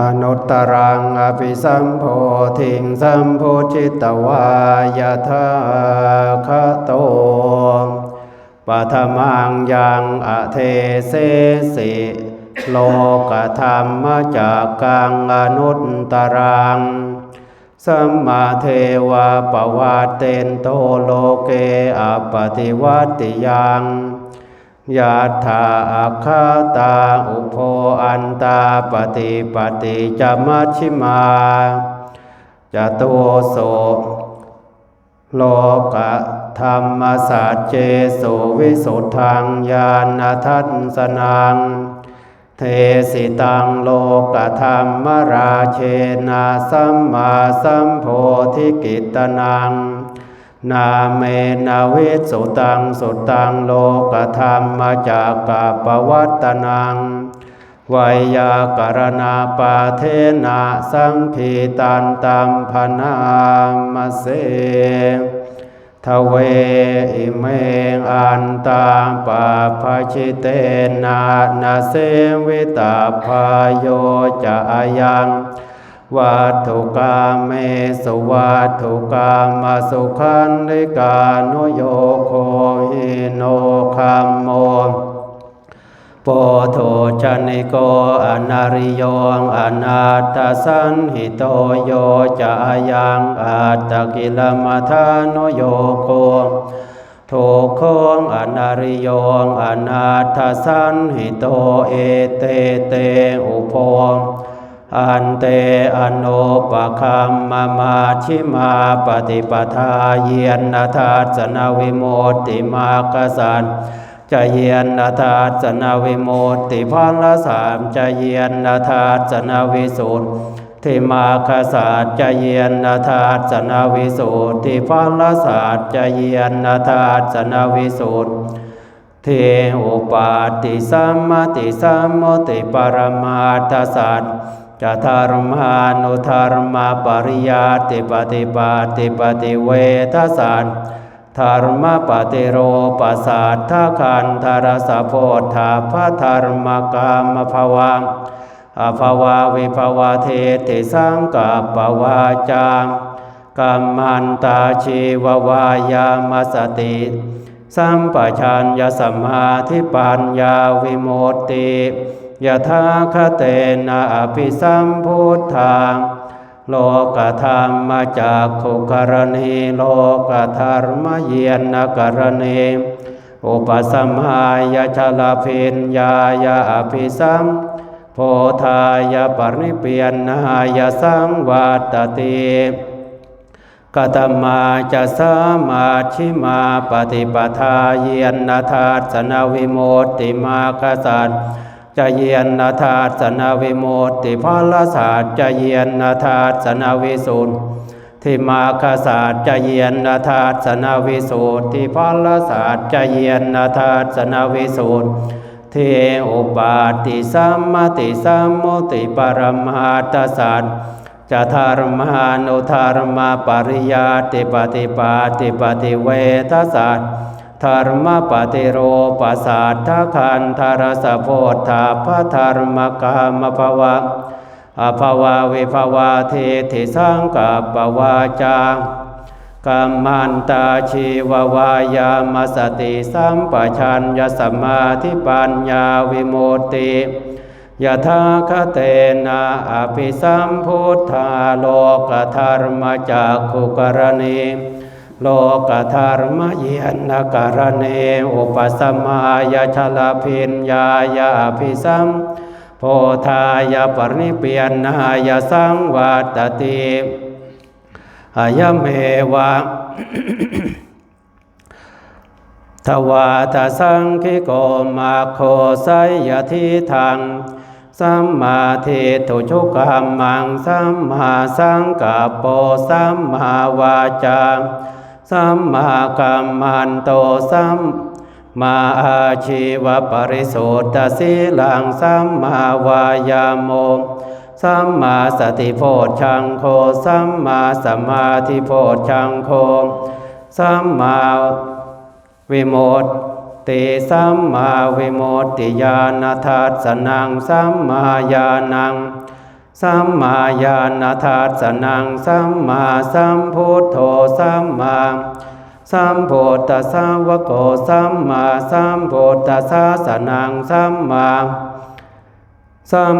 อนุตตรังอภิสัมโพธิงสัมโพชิตวายาทาคโตปัทมังยังอเทเสสิโลกธรรมจากกังอนุตตรังสัมมาเทวาปวัตเตนโตโลเกอปฏิวัติยัง ยาถาอาคาตาอุโพอันตาปฏิปฏิจามัชิมาจะโตโสโลกะธรรมสัจเจโสวิสุทธังญาณทัสสนัง เทสิตังโลกธรรมราเชนะสัมมาสัมโพธิกิตนัง นาเมนาวิสุตังสุตังโลกธรรมาจากกาปวัตตนังไวยากรณาปาเทนะสังพีตันตัมพนามเสทเวอิเมงอันตาปาภาชิเตนานาเสวิตาพายโยจะอายัง วัตถุกาเมสุวัตถุกามาสุขันลิกานุโยโคหิโนคัมโมโปโทชนิโกอนาริโยงอนาตสันหิโตโยจะยังอัตตกิลมัทานโยโคทุกขงอนาริโยงอนาตสันหิโตเอเตเตอุโพ อันเตอโนปะคัมมามาชิมาปฏิปทาเยียนนาทัสนาวิโมติมากสันจะเยียนนาทาสนาวิโมติพันละสามจะเยียนนาทาสนาวิสุทธิมาคาสาจะเยียนนาทาสนาวิสุทธิพันละสาจะเยียนนาทาสนาวิสุทเทอุปาติสัมมติสัมมติปรมาทัสสะ จะธรรมานุธรรมาปริยาติปฏิปาติปฏิเวทสสะธรรมปฏิโรปัสสัทธคันธารสะโพธาพระธรรมกามภวังอภวาวิภวาเทติสังกับปวาจามกัมมันตาชีววายามสติสัมปชัญญะสมมาธิปัญญาวิโมติ ยะทาคเตนะอภิสัมพุทธังโลกธรรมมาจากขุกรณีโลกธรรมเยียนนกรณีอุปสมหายชลพินยายาอภิสัมโพธายปริเปียนนายสังวัตติกตมาจะสามาชิมาปฏิปทาเยียนนาทาสนวิโมตติมากษัตริย์ จเยียนนาทาสนาวิโมติพลศาสตร์จเยียนนาทาสนาวิสุทธิมาคศาสตร์จเยียนนาทาสนาวิสุทธิพลศาสตร์จเยียนนาทาสนาวิสุทเทอุปาติสัมมติสัมมุติปรมาตสัตจธรรมานุธรรมาปริยาติปฏิปาติปฏิเวทสัต ธรรมปฏิโรปัสสทคันธารสะโพธาพระธรรมกามภวะอภวาวิภวาเทติสังกับปวาจากัมมันตาชีววายามสติสัมปชัญญสมมาธิปัญญาวิโมตติยะทาคเตนะอภิสัมพุทธาโลกธรรมจากขุกรณี โลกธรรมเยียนนการณีอุปสมายชลาพินยายาภิสัมโพธายปริเปียนนายสังวัตติอายเมวะทวาทสังคิโกมาโคไสยทิทังสัมมาทิฏฐุชุกามมังสัมมาสังกัปโปสัมมาวาจา สัมมากัมมันโตสัมมาอาชีวปริสุทธสีลังสัมมาวายาโมสัมมาสติโพชังโคสัมมาสมาธิโพชังโคสัมมาวิโมตติสัมมาวิโมตติญาณทัสสนังสัมมาญาณัง สัมมาญาณทัสสนังสัมมาสัมพุทโธสัมมาสัมพุทธัสสะวะโกสัมมาสัมพุทธัสสะสนังสัมมาสัม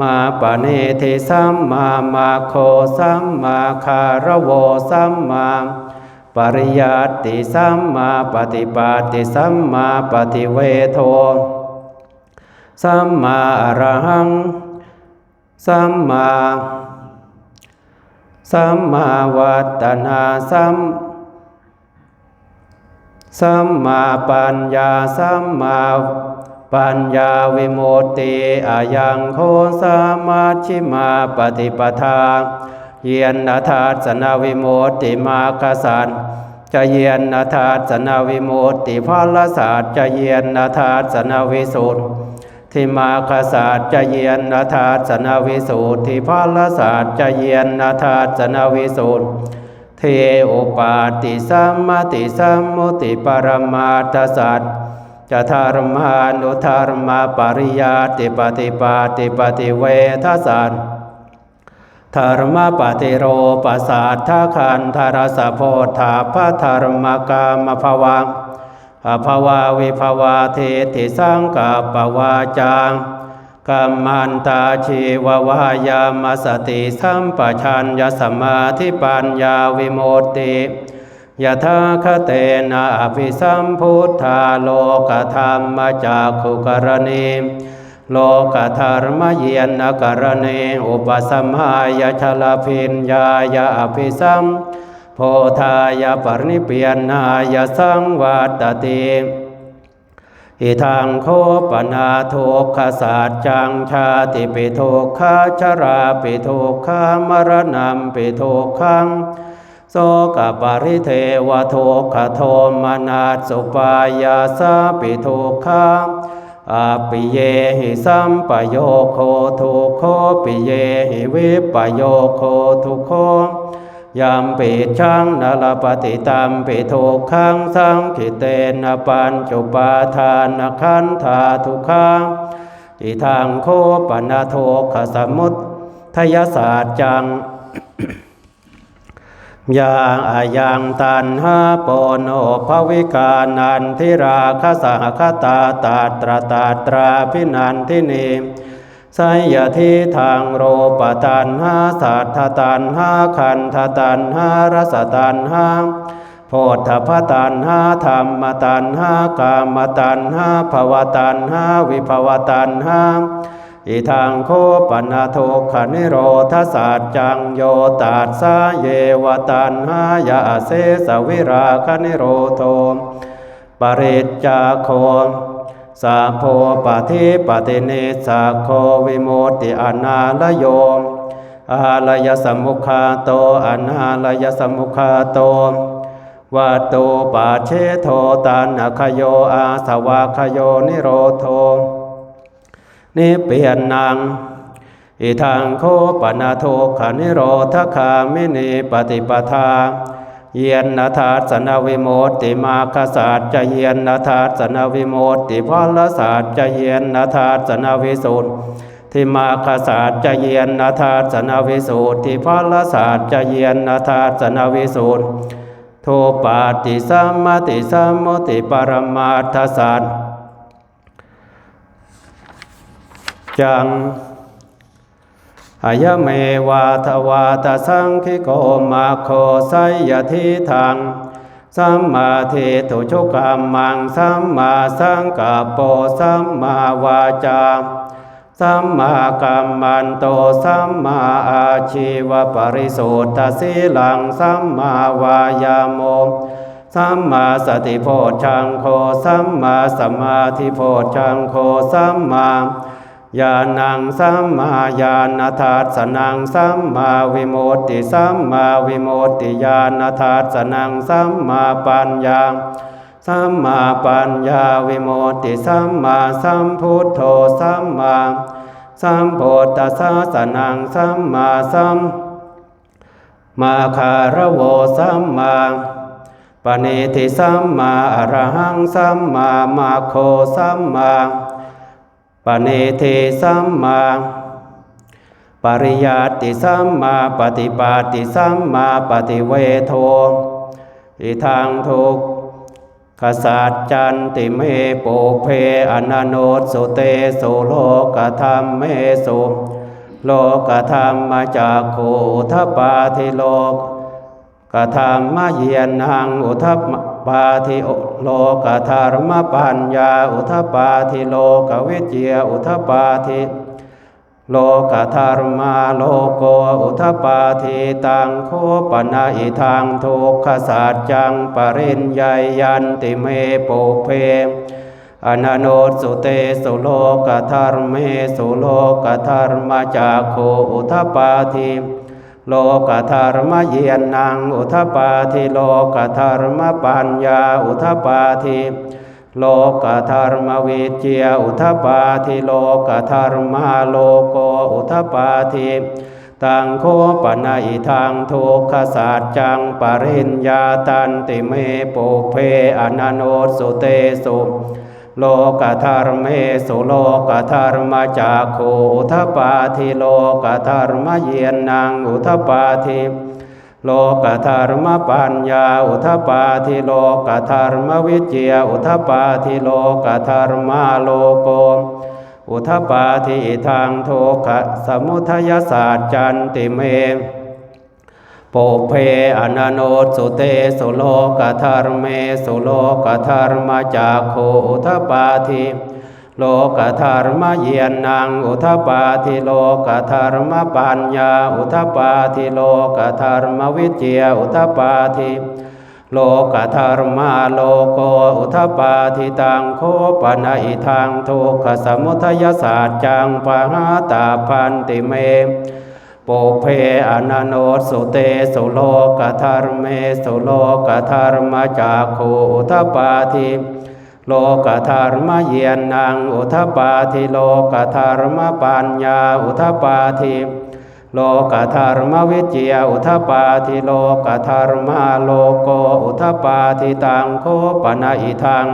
มาปะเนธิสัมมามาโคสัมมาคารโวสัมมาปริยัตติสัมมาปฏิปาติสัมมาปฏิเวโทสัมมาอรหัง สัมมาสัมมาวัตนาสัมสัมมาปัญญาสัมมาปัญญาวิโมตติอายังโคสามาชิมาปฏิปทา เยียนนาทัสนาวิโมตติมาคสันจะเยียนนาทัสนาวิโมตติพลศาสตร์จะเยียนนาทัสนาวิสุทธิ ทิมาคศาสตร์จะเยียนนาทาสนาวิสูตรทิพลศาสตร์จะเยียนนาทาสนาวิสูตรเทอุปาติสัมมาติสัมมุติปรมาตสัตจะธารมานุธารมาปริยาติปฏิปาติปฏิเวทสัตธรรมปฏิโรปสาทธาคันธารสะโพธาพระธรรมกามภวัง อภวาวิภวาเทติสังกปวาจังกัมมันตาชีววายามสติสัมปชัญญสมาธิปัญญาวิโมติยะทาคเตนะอภิสัมพุทธาโลกธรรมจากขุกรณีโลกธรรมเยียนกรณีอุปสมายชลพินญายาอภิสัม โพธายปรินิเปียนายสังวัตติอิทังโคปนาทุกขศาสจังชาติปิทุกขาชราปิทุกขามรณะปิทุกขังโสกปริเทวทุกขโทมนาสุปายาสาปิทุกขาอาปิเยหิสัมปโยโคทุโคปิเยหิวิปโยโคทุโค ยามปิชังนาลปฏิตามปิทุกขังสังคิเตนปัญจุปาทานขันธาทุขังอิทางโคปนาโทขสมุตทยศาสตร์จังยางอายังตันหาปโนภวิกานันทิราคสหคตาตาตราตาตราพินันทินี สยทิทางโรปตันหาสัทธตันหาคันธตันหารสตันหาโพธพตันหาธรรมตันหากามตันหาภวตันหาวิภวตันหาอิทางโคปนาโทขนิโรธาสจังโยตาสาเยวตันหายาเสสวิราคนิโรโทปริจจาโค สาโพปฏิปฏิเนสาโควิโมติอนาลโยอาลยสมุขาโตอนาลยสมุขาโตวัตโตปาเชโทตานาคโยอาสวาคโยนิโรโทนิเปียนนางอิทังโคปนาโทขานิโรธคามินีปฏิปทา เยียนนาทาสนาวิโมติมาคศาสจะเยียนนาทาสนาวิโมติพลศาสจะเยียนนาทาสนาวิสุทธิมาคศาสจะเยียนนาทาสนาวิสูตรทิพลศาสจะเยียนนาทาสนาวิสูตรโทปาติสัมมติสัมมติปรมาทศาสจัง อายเมวาทวาตสังคิโกมาโคไสยทิทังสัมมาเทตุชุกามังสัมมาสังกปโปสัมมาวาจาสัมมากัมมันโตสัมมาอาชีวปริสุทธสีลังสัมมาวายาโมสัมมาสติโพชังโคสัมมาสมาธิโพชังโคสัมมา ญาณังสัมมาญาณทัสสนังสัมมาวิโมตติสัมมาวิโมตติญาณทัสสนังสัมมาปัญญาสัมมาปัญญาวิโมตติสัมมาสัมพุทโธสัมมาสัมโพธิสัสนังสัมมาสัมมาคารโวสัมมาปณิทิสัมมาอรหังสัมมามาโคสัมมา ปณิทิสัมมาปริยัติสัมมาปฏิปาติสัมมาปฏิเวโทอิทังทุกขสัจจันติเมโปเพอนันโนสุเตสุโลกธรรมเมสุโลกธรรมมาจากโคอุทปาทิโลกกธรรมมาเยียนนางอุทัพ ปาทิโลกธรรมปัญญา อุทปาทิโลกวิเจียอุทปาทิโลกธรรมาโลโกอุทปาทิตังโคปนาอิทังทุกขสัจจังปริญญายันติเมปุเพอนันโนสุเตสุโลกธรรมเมสุโลกธรรมจากโคอุทปาทิ โลกธรรมเยียนนางอุทปาทิโลกธรรมปัญญาอุทปาทิโลกธรรมวิเจียอุทปาทิโลกธรรมาโลโกอุทปาทิตังโคปนาอิทังทุกขสัจจังปริญญาตันติเมปุเพอนันโนสุเตสุ โลกธรรมเมสุโลกธรรมจากโคอุทปาทิโลกธรรมเยียนนางอุทปาทิโลกธรรมปัญญาอุทปาทิโลกธรรมวิเจียอุทปาทิโลกธรรมาโลโกอุทปาทิทางโทขะสมุทยศาสตร์จันติเม ปเพอนันโนสุเตสุโลกธรรมเมสุโลกธรรมจากโคอุทปาทิโลกธรรมเยียนนางอุทปาทิโลกธรรมปัญญาอุทปาทิโลกธรรมวิเจียอุทปาทิโลกธรรมาโลโกอุทปาทิตังโคปนะอิทังทุกขสมุทัยศาสตร์จังปะหาตาพันติเม ปุเพอนันโนสุเตสุโลกธรรมเมสุโลกธรรมจากโคอุทปาทิโลกธรรมเยียนนางอุทปาทิโลกธรรมปัญญาอุทปาทิโลกธรรมวิเจียอุทปาทิโลกธรรมาโลโกอุทปาทิตังโคปนะอิทัง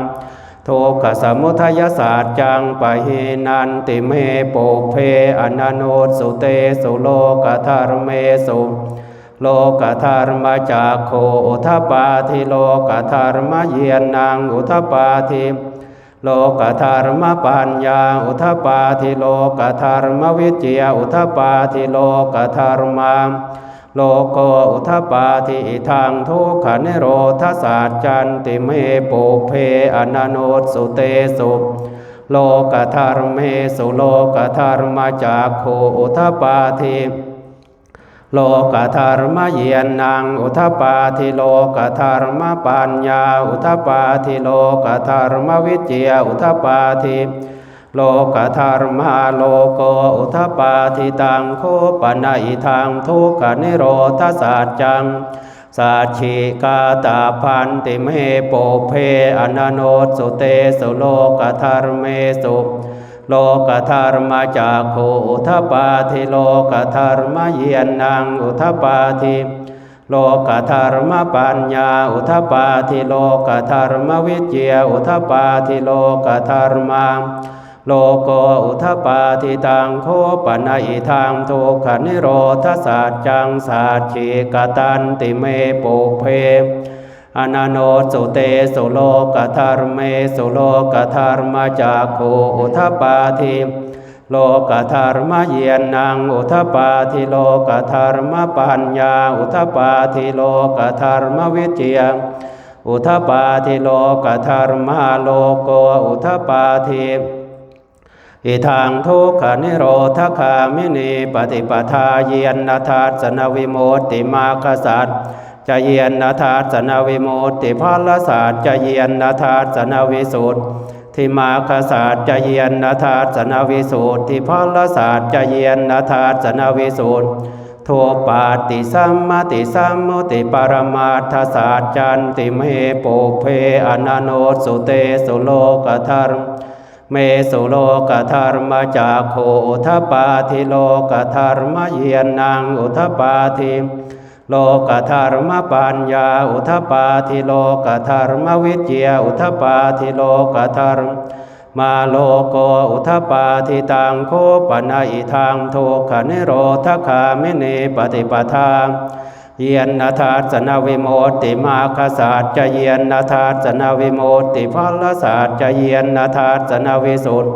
ทุกขสมุทัยศาสตร์จังปะเฮนันติเมปุเพอนันโนสุเตสุโลกธรรเมสุโลกธรรมจากโคอุทปาทิโลกธรรมเยียนนางอุทปาทิโลกธรรมปัญญาอุทปาทิโลกธรรมวิเจียอุทปาทิโลกธรรมา โลโกอุทปาทิทางทุกขเนโรธาสาสจันติเมปุเพอนันโนสุเตสุโลกธรรมเมสุโลกธรรมจากโคอุทปาทิโลกธรรมเยียนนางอุทปาทิโลกธรรมปัญญาอุทปาทิโลกธรรมวิเจียอุทปาทิ โลกธรรมาโลโกอุทปาทิตังโคปนะอิทังทุกขนิโรธาสาสจังสัจฉิกาตาพันติเมโปเพอนันโนสุเตสุโลกธรรมเมสุโลกธรรมจากโคอุทปาทิโลกธรรมเยียนนางอุทปาทิโลกธรรมปัญญาอุทปาทิโลกธรรมวิเจียอุทปาทิโลกธรรมา โลโกอุทปาทิตังโคปนะอิทังทุกขนิโรธาสาสจังสาชิกตันติเมปุเพอนันโนสุเตสุโลกธรรมเมสุโลกธรรมจากโคอุทปาทิโลกธรรมเยียนนางอุทปาทิโลกธรรมปัญญาอุทปาทิโลกธรรมวิเจียอุทปาทิโลกธรรมโลโกอุทปาทิ อิทางทุกขนิโรธคามินีปฏิปทาเยียนนาทาสนวิโมติมาคสัตจะเยียนนาทาสนวิโมติพลศาสตร์จะเยียนนาทาสนวิสุทธิมาคศาสตร์จะเยียนนาทาสนวิสุทธิพลศาสตร์จะเยียนนาทาสนวิสุทโทปาติสัมมติสัมมุติปรมาทศาสตร์จันติเมปุเพอนันโนสุเตสุโลกธรรม เมสุโลกธรรมจากโคอุทปาทิโลกธรรมเยียนนางอุทปาทิโลกธรรมปัญญาอุทปาทิโลกธรรมวิเจียอุทปาทิโลกธรรมมาโลโกอุทปาทิตังโคปนาอิทางโทขนิโรธคามิเนปฏิปทา เยียนนาทาสนาวิโมติมาคสาสจะเยียนนาทาสนาวิโมติพัลลศาสจะเยียนนาทาสนาวิสุท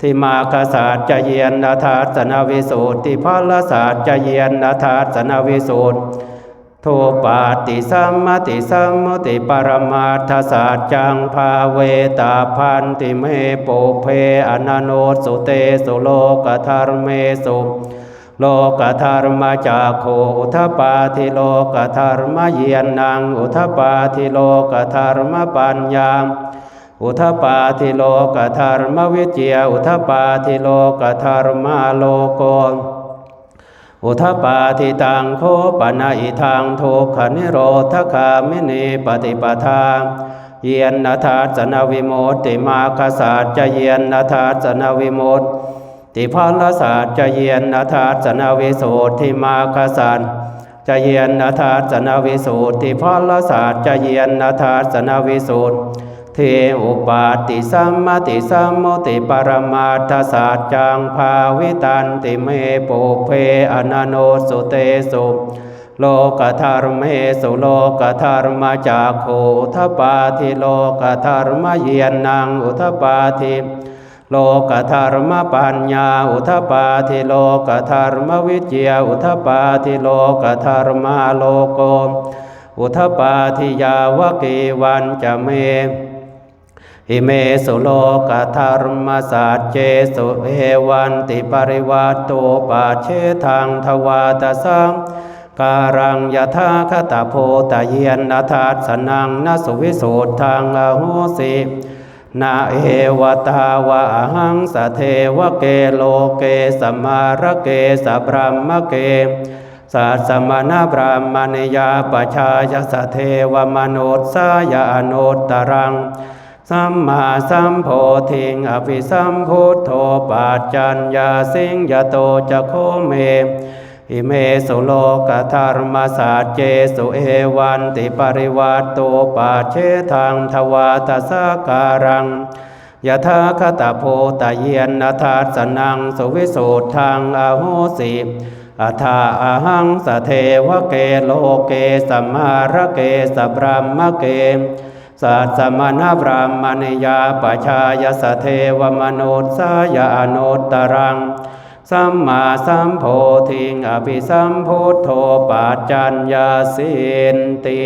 ธิมาคสาสจะเยียนนาทาสนาวิสุทธิพัลลศาสจะเยียนนาทาสนาวิสุทธิทุปาติสัมมติสัมมติปรมาทศาสจังภาเวตาพันติเมปุเพอนันโนสุเตสุโลกธรรมเมสุ โลกธรรมจากโคอุทปาทิโลกธรรมเยียนนางอุทปาทิโลกธรรมปัญญาอุทปาทิโลกธรรมวิเจียอุทปาทิโลกธรรมโลโกอุทปาทิตังโคปนาอิทางทุกขนิโรธคามินีปฏิปทาเยียนนาทาสนวิโมติมาคสาสจะเยียนนาทาสนวิโมต ติพัลลศาสจะเยียนนาทาสนาวิโสทิมาคสานจะเยียนนาทาสนาวิสูติพัลลศาสจะเยียนนาทาสนาวิสูตเทอุปาติสัมมติสัมมติปรมาทศาสจังภาวิตันติเมปุเพอนันโนสุเตสุโลกธรรมเมสุโลกธรรมจากโคทปาทิโลกธรรมเยียนนางอุทปาทิ โลกธรรมปัญญาอุทปาทิโลกธรรมวิเจียอุทปาทิโลกธรรมโลโกอุทปาทิยาวกีวันจะเมอิเมสุโลกธรรมศาสตร์เจสุเอวันติปริวัตโตปาเชทังทวาตสังการังยถาคตโพตเยียนนาทาสนังนสุวิสุทธังอโหสิ นาเอวตาวะหังสเทวเกโลเกสมารเกสบรมเกสัสมณบรามณิยาปชายสเทวมนุษสายานุตตรัง สัมมาสัมโพธิงอภิสัมพุทโธปัจจัญญาสิงยโตจะโคเม อิเมสุโลกธรรมศาสเจสุเอวันติปริวัตโตปัจเชทังทวาตสาการังยถาคตาโพตเยียนนาทาสนังสุวิสุทธังอาโหสิอัฏฐาอาหังสเทวเกโลเกสัมมาระเกสัพรามเกสัสสมณพรามณิยาปชายสเทวมนุษสายานุตตรัง สัมมาสัมโพธิงอภิสัมพุทโธปัจจัญญาสินติ